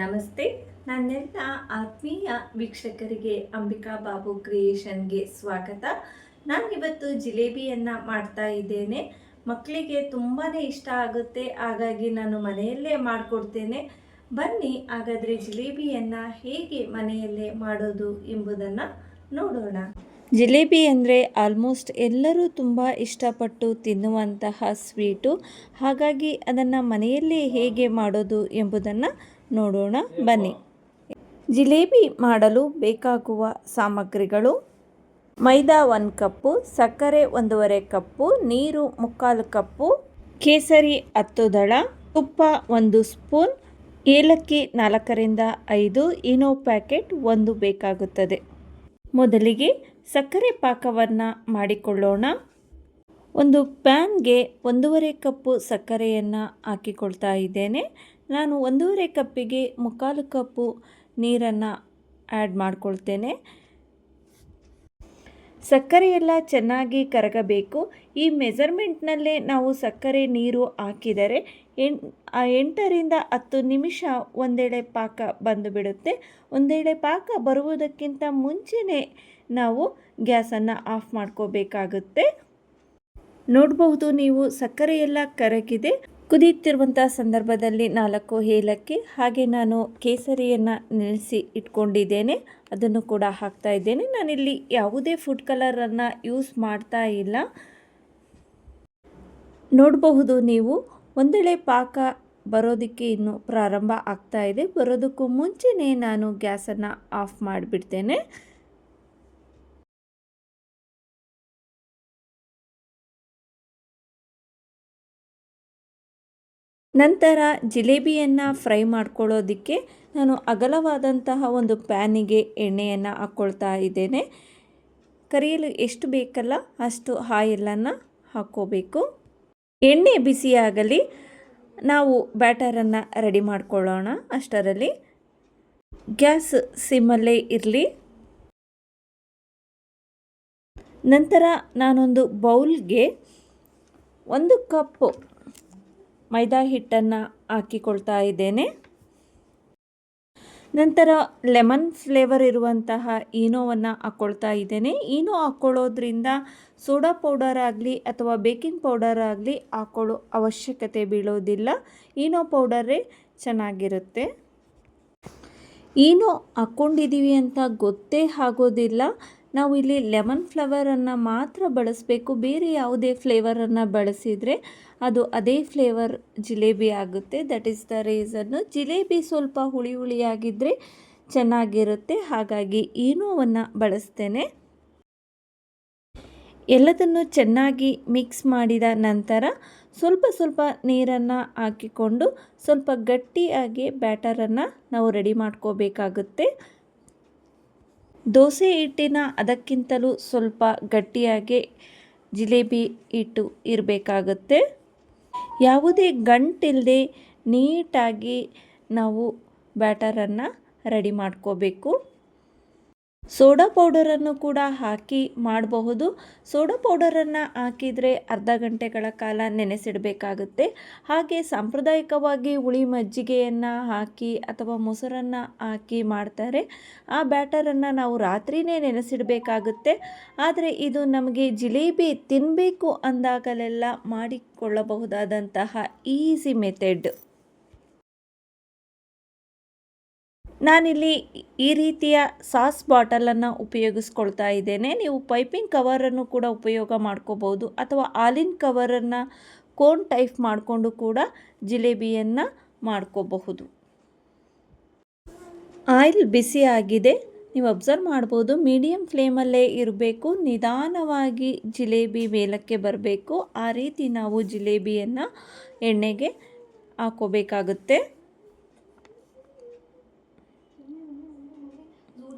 ನಮಸ್ತೆ. ನನ್ನೆಲ್ಲ ಆತ್ಮೀಯ ವೀಕ್ಷಕರಿಗೆ ಅಂಬಿಕಾ ಬಾಬು ಕ್ರಿಯೇಷನ್ಗೆ ಸ್ವಾಗತ. ನಾನಿವತ್ತು ಜಿಲೇಬಿಯನ್ನು ಮಾಡ್ತಾ ಇದ್ದೇನೆ. ಮಕ್ಕಳಿಗೆ ತುಂಬಾ ಇಷ್ಟ ಆಗುತ್ತೆ, ಹಾಗಾಗಿ ನಾನು ಮನೆಯಲ್ಲೇ ಮಾಡಿಕೊಡ್ತೇನೆ. ಬನ್ನಿ, ಹಾಗಾದರೆ ಜಿಲೇಬಿಯನ್ನು ಹೇಗೆ ಮನೆಯಲ್ಲೇ ಮಾಡೋದು ಎಂಬುದನ್ನು ನೋಡೋಣ. ಜಿಲೇಬಿ ಅಂದರೆ ಆಲ್ಮೋಸ್ಟ್ ಎಲ್ಲರೂ ತುಂಬ ಇಷ್ಟಪಟ್ಟು ತಿನ್ನುವಂತಹ ಸ್ವೀಟು. ಹಾಗಾಗಿ ಅದನ್ನು ಮನೆಯಲ್ಲೇ ಹೇಗೆ ಮಾಡೋದು ಎಂಬುದನ್ನು ನೋಡೋಣ, ಬನ್ನಿ. ಜಿಲೇಬಿ ಮಾಡಲು ಬೇಕಾಗುವ ಸಾಮಗ್ರಿಗಳು. ಮೈದಾ ಒಂದು ಕಪ್ಪು, ಸಕ್ಕರೆ ಒಂದೂವರೆ ಕಪ್ಪು, ನೀರು ಮುಕ್ಕಾಲು ಕಪ್ಪು, ಕೇಸರಿ ಹತ್ತು ದಳ, ತುಪ್ಪ ಒಂದು ಸ್ಪೂನ್, ಏಲಕ್ಕಿ ನಾಲ್ಕರಿಂದ ಐದು, ಇನೋ ಪ್ಯಾಕೆಟ್ ಒಂದು ಬೇಕಾಗುತ್ತದೆ. ಮೊದಲಿಗೆ ಸಕ್ಕರೆ ಪಾಕವನ್ನು ಮಾಡಿಕೊಳ್ಳೋಣ. ಒಂದು ಪ್ಯಾನ್ಗೆ ಒಂದೂವರೆ ಕಪ್ಪು ಸಕ್ಕರೆಯನ್ನು ಹಾಕಿಕೊಳ್ತಾ ಇದ್ದೇನೆ. ನಾನು ಒಂದೂವರೆ ಕಪ್ಪಿಗೆ ಮುಕ್ಕಾಲು ಕಪ್ಪು ನೀರನ್ನು ಆ್ಯಡ್ ಮಾಡ್ಕೊಳ್ತೇನೆ. ಸಕ್ಕರೆ ಎಲ್ಲ ಚೆನ್ನಾಗಿ ಕರಗಬೇಕು. ಈ ಮೆಜರ್ಮೆಂಟ್ನಲ್ಲೇ ನಾವು ಸಕ್ಕರೆ ನೀರು ಹಾಕಿದರೆ ಎಂ, ಆ ಎಂಟರಿಂದ ಹತ್ತು ನಿಮಿಷ ಒಂದೆಡೆ ಪಾಕ ಬಂದು ಬಿಡುತ್ತೆ ಒಂದೆಡೆ ಪಾಕ ಬರುವುದಕ್ಕಿಂತ ಮುಂಚೆನೇ ನಾವು ಗ್ಯಾಸನ್ನು ಆಫ್ ಮಾಡ್ಕೋಬೇಕಾಗುತ್ತೆ. ನೋಡಬಹುದು ನೀವು ಸಕ್ಕರೆ ಎಲ್ಲ ಕರಗಿದೆ. ಕುದಿಯುತ್ತಿರುವಂಥ ಸಂದರ್ಭದಲ್ಲಿ ನಾಲ್ಕು ಏಲಕ್ಕಿ, ಹಾಗೆ ನಾನು ಕೇಸರಿಯನ್ನು ನೆನೆಸಿ ಇಟ್ಕೊಂಡಿದ್ದೇನೆ. ಅದನ್ನು ಕೂಡ ಹಾಕ್ತಾ ಇದ್ದೇನೆ. ನಾನಿಲ್ಲಿ ಯಾವುದೇ ಫುಡ್ ಕಲರನ್ನು ಯೂಸ್ ಮಾಡ್ತಾ ಇಲ್ಲ. ನೋಡಬಹುದು ನೀವು, ಒಂದೆಳೆ ಪಾಕ ಬರೋದಕ್ಕೆ ಇನ್ನು ಪ್ರಾರಂಭ ಆಗ್ತಾ ಇದೆ. ಬರೋದಕ್ಕೂ ಮುಂಚೆನೇ ನಾನು ಗ್ಯಾಸನ್ನು ಆಫ್ ಮಾಡಿಬಿಡ್ತೇನೆ. ನಂತರ ಜಿಲೇಬಿಯನ್ನು ಫ್ರೈ ಮಾಡ್ಕೊಳ್ಳೋದಕ್ಕೆ ನಾನು ಅಗಲವಾದಂತಹ ಒಂದು ಪ್ಯಾನಿಗೆ ಎಣ್ಣೆಯನ್ನು ಹಾಕ್ಕೊಳ್ತಾ ಇದ್ದೇನೆ. ಕರಿಯಲು ಎಷ್ಟು ಬೇಕಲ್ಲ ಅಷ್ಟು ಆಯಿಲನ್ನು ಹಾಕ್ಕೋಬೇಕು. ಎಣ್ಣೆ ಬಿಸಿಯಾಗಲಿ, ನಾವು ಬ್ಯಾಟರನ್ನು ರೆಡಿ ಮಾಡ್ಕೊಳ್ಳೋಣ ಅಷ್ಟರಲ್ಲಿ. ಗ್ಯಾಸ್ ಸಿಮ್ಮಲ್ಲೇ ಇರಲಿ. ನಂತರ ನಾನೊಂದು ಬೌಲ್ಗೆ ಒಂದು ಕಪ್ಪು ಮೈದಾ ಹಿಟ್ಟನ್ನು ಹಾಕಿಕೊಳ್ತಾ ಇದ್ದೇನೆ. ನಂತರ ಲೆಮನ್ ಫ್ಲೇವರ್ ಇರುವಂತಹ ಈನೋವನ್ನು ಹಾಕ್ಕೊಳ್ತಾ ಇದ್ದೇನೆ. ಈನೋ ಹಾಕ್ಕೊಳ್ಳೋದ್ರಿಂದ ಸೋಡಾ ಪೌಡರ್ ಆಗಲಿ ಅಥವಾ ಬೇಕಿಂಗ್ ಪೌಡರ್ ಆಗಲಿ ಹಾಕ್ಕೊಳ್ಳೋ ಅವಶ್ಯಕತೆ ಬೀಳೋದಿಲ್ಲ. ಈನೋ ಪೌಡರೇ ಚೆನ್ನಾಗಿರುತ್ತೆ. ಈನೋ ಹಾಕ್ಕೊಂಡಿದ್ದೀವಿ ಅಂತ ಗೊತ್ತೇ ಆಗೋದಿಲ್ಲ. ನಾವು ಇಲ್ಲಿ ಲೆಮನ್ ಫ್ಲವರನ್ನು ಮಾತ್ರ ಬಳಸಬೇಕು. ಬೇರೆ ಯಾವುದೇ ಫ್ಲೇವರನ್ನು ಬಳಸಿದರೆ ಅದು ಅದೇ ಫ್ಲೇವರ್ ಜಿಲೇಬಿ ಆಗುತ್ತೆ. That is the reason jalebi ಸ್ವಲ್ಪ ಹುಳಿ ಹುಳಿಯಾಗಿದ್ದರೆ ಚೆನ್ನಾಗಿರುತ್ತೆ. ಹಾಗಾಗಿ ಏನೋವನ್ನು ಬಳಸ್ತೇನೆ. ಎಲ್ಲದನ್ನು ಚೆನ್ನಾಗಿ ಮಿಕ್ಸ್ ಮಾಡಿದ ನಂತರ ಸ್ವಲ್ಪ ಸ್ವಲ್ಪ ನೀರನ್ನು ಹಾಕಿಕೊಂಡು ಸ್ವಲ್ಪ ಗಟ್ಟಿಯಾಗಿ ಬ್ಯಾಟರನ್ನು ನಾವು ರೆಡಿ ಮಾಡ್ಕೋಬೇಕಾಗುತ್ತೆ. ದೋಸೆ ಹಿಟ್ಟಿನ ಅದಕ್ಕಿಂತಲೂ ಸ್ವಲ್ಪ ಗಟ್ಟಿಯಾಗಿ ಜಿಲೇಬಿ ಹಿಟ್ಟು ಇರಬೇಕಾಗುತ್ತೆ. ಯಾವುದೇ ಗಂಟಿಲ್ಲದೆ ನೀಟಾಗಿ ನಾವು ಬ್ಯಾಟರನ್ನು ರೆಡಿ ಮಾಡ್ಕೋಬೇಕು. ಸೋಡಾ ಪೌಡರನ್ನು ಕೂಡ ಹಾಕಿ ಮಾಡಬಹುದು. ಸೋಡಾ ಪೌಡರನ್ನು ಹಾಕಿದರೆ ಅರ್ಧ ಗಂಟೆಗಳ ಕಾಲ ನೆನೆಸಿಡಬೇಕಾಗುತ್ತೆ. ಹಾಗೆ ಸಾಂಪ್ರದಾಯಿಕವಾಗಿ ಹುಳಿ ಮಜ್ಜಿಗೆಯನ್ನು ಹಾಕಿ ಅಥವಾ ಮೊಸರನ್ನು ಹಾಕಿ ಮಾಡ್ತಾರೆ. ಆ ಬ್ಯಾಟರನ್ನು ನಾವು ರಾತ್ರಿಯೇ ನೆನೆಸಿಡಬೇಕಾಗುತ್ತೆ. ಆದರೆ ಇದು ನಮಗೆ ಜಿಲೇಬಿ ತಿನ್ನಬೇಕು ಅಂದಾಗಲೆಲ್ಲ ಮಾಡಿಕೊಳ್ಳಬಹುದಾದಂತಹ ಈಸಿ ಮೆಥಡ್. ನಾನಿಲ್ಲಿ ಈ ರೀತಿಯ ಸಾಸ್ ಬಾಟಲನ್ನು ಉಪಯೋಗಿಸ್ಕೊಳ್ತಾ ಇದ್ದೇನೆ. ನೀವು ಪೈಪಿಂಗ್ ಕವರನ್ನು ಕೂಡ ಉಪಯೋಗ ಮಾಡ್ಕೋಬೋದು. ಅಥವಾ ಆಲಿನ್ ಕವರನ್ನು ಕೋನ್ ಟೈಪ್ ಮಾಡಿಕೊಂಡು ಕೂಡ ಜಿಲೇಬಿಯನ್ನು ಮಾಡ್ಕೋಬಹುದು. ಆಯಿಲ್ ಬಿಸಿ ಆಗಿದೆ. ನೀವು ಅಬ್ಸರ್ವ್ ಮಾಡ್ಬೋದು. ಮೀಡಿಯಮ್ ಫ್ಲೇಮಲ್ಲೇ ಇರಬೇಕು. ನಿಧಾನವಾಗಿ ಜಿಲೇಬಿ ಮೇಲಕ್ಕೆ ಬರಬೇಕು. ಆ ರೀತಿ ನಾವು ಜಿಲೇಬಿಯನ್ನು ಎಣ್ಣೆಗೆ ಹಾಕೋಬೇಕಾಗುತ್ತೆ.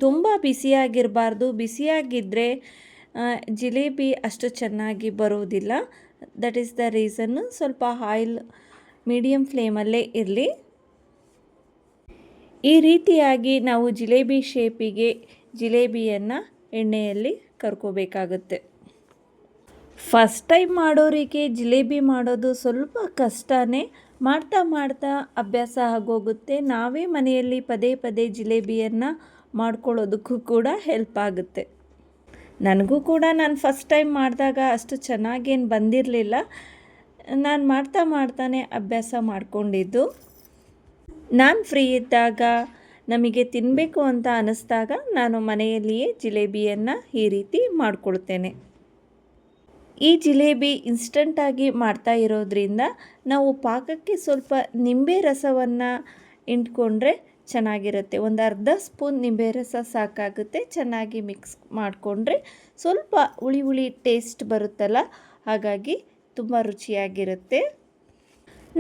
ತುಂಬ ಬಿಸಿಯಾಗಿರಬಾರ್ದು ಬಿಸಿಯಾಗಿದ್ದರೆ ಜಿಲೇಬಿ ಅಷ್ಟು ಚೆನ್ನಾಗಿ ಬರುವುದಿಲ್ಲ ದಟ್ ಈಸ್ ದ ರೀಸನ್ನು ಸ್ವಲ್ಪ ಆಯಿಲ್ ಮೀಡಿಯಮ್ ಫ್ಲೇಮಲ್ಲೇ ಇರಲಿ. ಈ ರೀತಿಯಾಗಿ ನಾವು ಜಿಲೇಬಿ ಶೇಪಿಗೆ ಜಿಲೇಬಿಯನ್ನು ಎಣ್ಣೆಯಲ್ಲಿ ಕರ್ಕೋಬೇಕಾಗುತ್ತೆ. ಫಸ್ಟ್ ಟೈಮ್ ಮಾಡೋರಿಗೆ ಜಿಲೇಬಿ ಮಾಡೋದು ಸ್ವಲ್ಪ ಕಷ್ಟನೇ. ಮಾಡ್ತಾ ಮಾಡ್ತಾ ಅಭ್ಯಾಸ ಆಗೋಗುತ್ತೆ. ನಾವೇ ಮನೆಯಲ್ಲಿ ಪದೇ ಪದೇ ಜಿಲೇಬಿಯನ್ನು ಮಾಡ್ಕೊಳ್ಳೋದಕ್ಕೂ ಕೂಡ ಹೆಲ್ಪ್ ಆಗುತ್ತೆ. ನನಗೂ ಕೂಡ ನಾನು ಫಸ್ಟ್ ಟೈಮ್ ಮಾಡಿದಾಗ ಅಷ್ಟು ಚೆನ್ನಾಗೇನು ಬಂದಿರಲಿಲ್ಲ. ನಾನು ಮಾಡ್ತಾ ಮಾಡ್ತಾನೆ ಅಭ್ಯಾಸ ಮಾಡಿಕೊಂಡಿದ್ದು. ನಾನು ಫ್ರೀ ಇದ್ದಾಗ ನಮಗೆ ತಿನ್ನಬೇಕು ಅಂತ ಅನ್ನಿಸ್ದಾಗ ನಾನು ಮನೆಯಲ್ಲಿಯೇ ಜಿಲೇಬಿಯನ್ನು ಈ ರೀತಿ ಮಾಡಿಕೊಳ್ತೇನೆ. ಈ ಜಿಲೇಬಿ ಇನ್ಸ್ಟಂಟಾಗಿ ಮಾಡ್ತಾ ಇರೋದ್ರಿಂದ ನಾವು ಪಾಕಕ್ಕೆ ಸ್ವಲ್ಪ ನಿಂಬೆ ರಸವನ್ನು ಇಂಟ್ಕೊಂಡ್ರೆ ಚೆನ್ನಾಗಿರುತ್ತೆ. ಒಂದು ಅರ್ಧ ಸ್ಪೂನ್ ನಿಂಬೆ ರಸ ಸಾಕಾಗುತ್ತೆ. ಚೆನ್ನಾಗಿ ಮಿಕ್ಸ್ ಮಾಡಿಕೊಂಡ್ರೆ ಸ್ವಲ್ಪ ಹುಳಿ ಹುಳಿ ಟೇಸ್ಟ್ ಬರುತ್ತಲ್ಲ, ಹಾಗಾಗಿ ತುಂಬ ರುಚಿಯಾಗಿರುತ್ತೆ.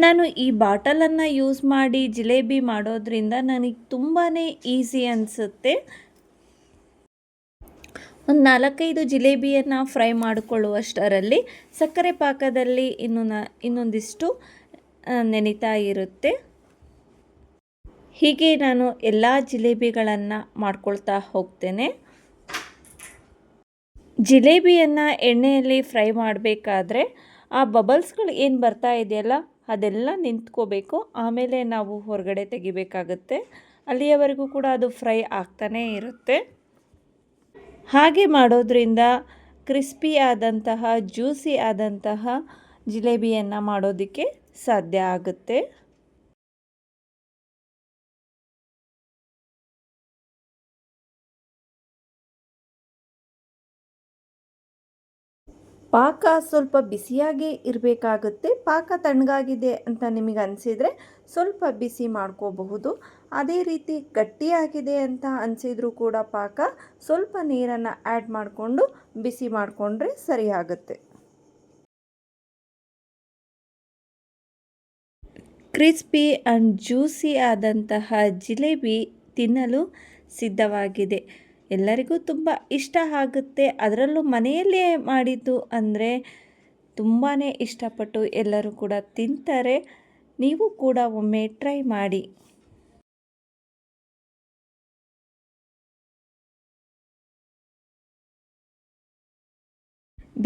ನಾನು ಈ ಬಾಟಲನ್ನು ಯೂಸ್ ಮಾಡಿ ಜಿಲೇಬಿ ಮಾಡೋದ್ರಿಂದ ನನಗೆ ತುಂಬಾ ಈಸಿ ಅನಿಸುತ್ತೆ. ಒಂದು ನಾಲ್ಕೈದು ಜಿಲೇಬಿಯನ್ನು ಫ್ರೈ ಮಾಡಿಕೊಳ್ಳುವಷ್ಟರಲ್ಲಿ ಸಕ್ಕರೆ ಪಾಕದಲ್ಲಿ ಇನ್ನು ಇನ್ನೊಂದಿಷ್ಟು ನೆನಿತಾ ಇರುತ್ತೆ. ಹೀಗೆ ನಾನು ಎಲ್ಲ ಜಿಲೇಬಿಗಳನ್ನು ಮಾಡ್ಕೊಳ್ತಾ ಹೋಗ್ತೇನೆ. ಜಿಲೇಬಿಯನ್ನು ಎಣ್ಣೆಯಲ್ಲಿ ಫ್ರೈ ಮಾಡಬೇಕಾದ್ರೆ ಆ ಬಬಲ್ಸ್ಗಳು ಏನು ಬರ್ತಾ ಇದೆಯಲ್ಲ ಅದೆಲ್ಲ ನಿಂತ್ಕೋಬೇಕು. ಆಮೇಲೆ ನಾವು ಹೊರಗಡೆ ತೆಗಿಬೇಕಾಗುತ್ತೆ. ಅಲ್ಲಿಯವರೆಗೂ ಕೂಡ ಅದು ಫ್ರೈ ಆಗ್ತಾನೇ ಇರುತ್ತೆ. ಹಾಗೆ ಮಾಡೋದ್ರಿಂದ ಕ್ರಿಸ್ಪಿ ಆದಂತಹ, ಜ್ಯೂಸಿ ಆದಂತಹ ಜಿಲೇಬಿಯನ್ನು ಮಾಡೋದಕ್ಕೆ ಸಾಧ್ಯ ಆಗುತ್ತೆ. ಪಾಕ ಸ್ವಲ್ಪ ಬಿಸಿಯಾಗಿ ಇರಬೇಕಾಗುತ್ತೆ. ಪಾಕ ತಣ್ಣಗಾಗಿದೆ ಅಂತ ನಿಮಗೆ ಅನಿಸಿದರೆ ಸ್ವಲ್ಪ ಬಿಸಿ ಮಾಡ್ಕೋಬಹುದು. ಅದೇ ರೀತಿ ಗಟ್ಟಿಯಾಗಿದೆ ಅಂತ ಅನಿಸಿದರೂ ಕೂಡ ಪಾಕ ಸ್ವಲ್ಪ ನೀರನ್ನು ಆ್ಯಡ್ ಮಾಡಿಕೊಂಡು ಬಿಸಿ ಮಾಡಿಕೊಂಡ್ರೆ ಸರಿಯಾಗುತ್ತೆ. ಕ್ರಿಸ್ಪಿ ಆ್ಯಂಡ್ ಜ್ಯೂಸಿ ಆದಂತಹ ಜಿಲೇಬಿ ತಿನ್ನಲು ಸಿದ್ಧವಾಗಿದೆ. ಎಲ್ಲರಿಗೂ ತುಂಬ ಇಷ್ಟ ಆಗುತ್ತೆ. ಅದರಲ್ಲೂ ಮನೆಯಲ್ಲೇ ಮಾಡಿದ್ದು ಅಂದರೆ ತುಂಬಾ ಇಷ್ಟಪಟ್ಟು ಎಲ್ಲರೂ ಕೂಡ ತಿಂತಾರೆ. ನೀವು ಕೂಡ ಒಮ್ಮೆ ಟ್ರೈ ಮಾಡಿ.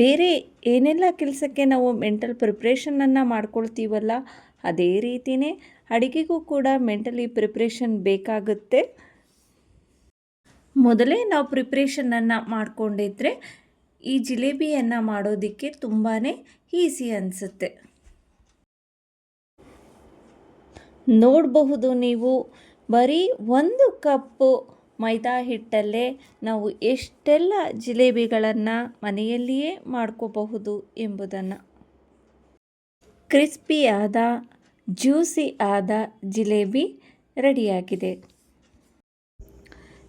ಬೇರೆ ಏನೆಲ್ಲ ಕೆಲಸಕ್ಕೆ ನಾವು ಮೆಂಟಲ್ ಪ್ರಿಪ್ರೇಷನನ್ನು ಮಾಡ್ಕೊಳ್ತೀವಲ್ಲ, ಅದೇ ರೀತಿಯೇ ಅಡುಗೆಗೂ ಕೂಡ ಮೆಂಟಲಿ ಪ್ರಿಪ್ರೇಷನ್ ಬೇಕಾಗುತ್ತೆ. ಮೊದಲೇ ನಾವು ಪ್ರಿಪ್ರೇಷನನ್ನು ಮಾಡಿಕೊಂಡಿದ್ರೆ ಈ ಜಿಲೇಬಿಯನ್ನು ಮಾಡೋದಕ್ಕೆ ತುಂಬಾ ಈಸಿ ಅನಿಸುತ್ತೆ. ನೋಡಬಹುದು ನೀವು, ಬರೀ ಒಂದು ಕಪ್ಪು ಮೈದಾ ಹಿಟ್ಟಲ್ಲೇ ನಾವು ಎಷ್ಟೆಲ್ಲ ಜಿಲೇಬಿಗಳನ್ನು ಮನೆಯಲ್ಲಿಯೇ ಮಾಡ್ಕೋಬಹುದು ಎಂಬುದನ್ನು. ಕ್ರಿಸ್ಪಿಯಾದ ಜ್ಯೂಸಿ ಆದ ಜಿಲೇಬಿ ರೆಡಿಯಾಗಿದೆ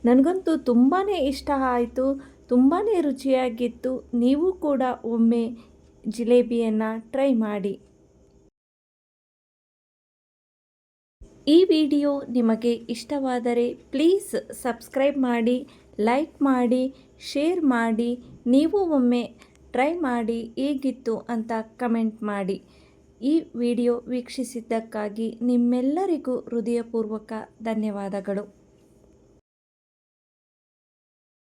ನನಗಂತೂ ತುಂಬಾ ಇಷ್ಟ ಆಯಿತು ತುಂಬಾ ರುಚಿಯಾಗಿತ್ತು. ನೀವು ಕೂಡ ಒಮ್ಮೆ ಜಿಲೇಬಿಯನ್ನು ಟ್ರೈ ಮಾಡಿ. ಈ ವಿಡಿಯೋ ನಿಮಗೆ ಇಷ್ಟವಾದರೆ ಪ್ಲೀಸ್ ಸಬ್ಸ್ಕ್ರೈಬ್ ಮಾಡಿ, ಲೈಕ್ ಮಾಡಿ, ಶೇರ್ ಮಾಡಿ. ನೀವು ಒಮ್ಮೆ ಟ್ರೈ ಮಾಡಿ ಹೇಗಿತ್ತು ಅಂತ ಕಮೆಂಟ್ ಮಾಡಿ. ಈ ವಿಡಿಯೋ ವೀಕ್ಷಿಸಿದ್ದಕ್ಕಾಗಿ ನಿಮ್ಮೆಲ್ಲರಿಗೂ ಹೃದಯಪೂರ್ವಕ ಧನ್ಯವಾದಗಳು.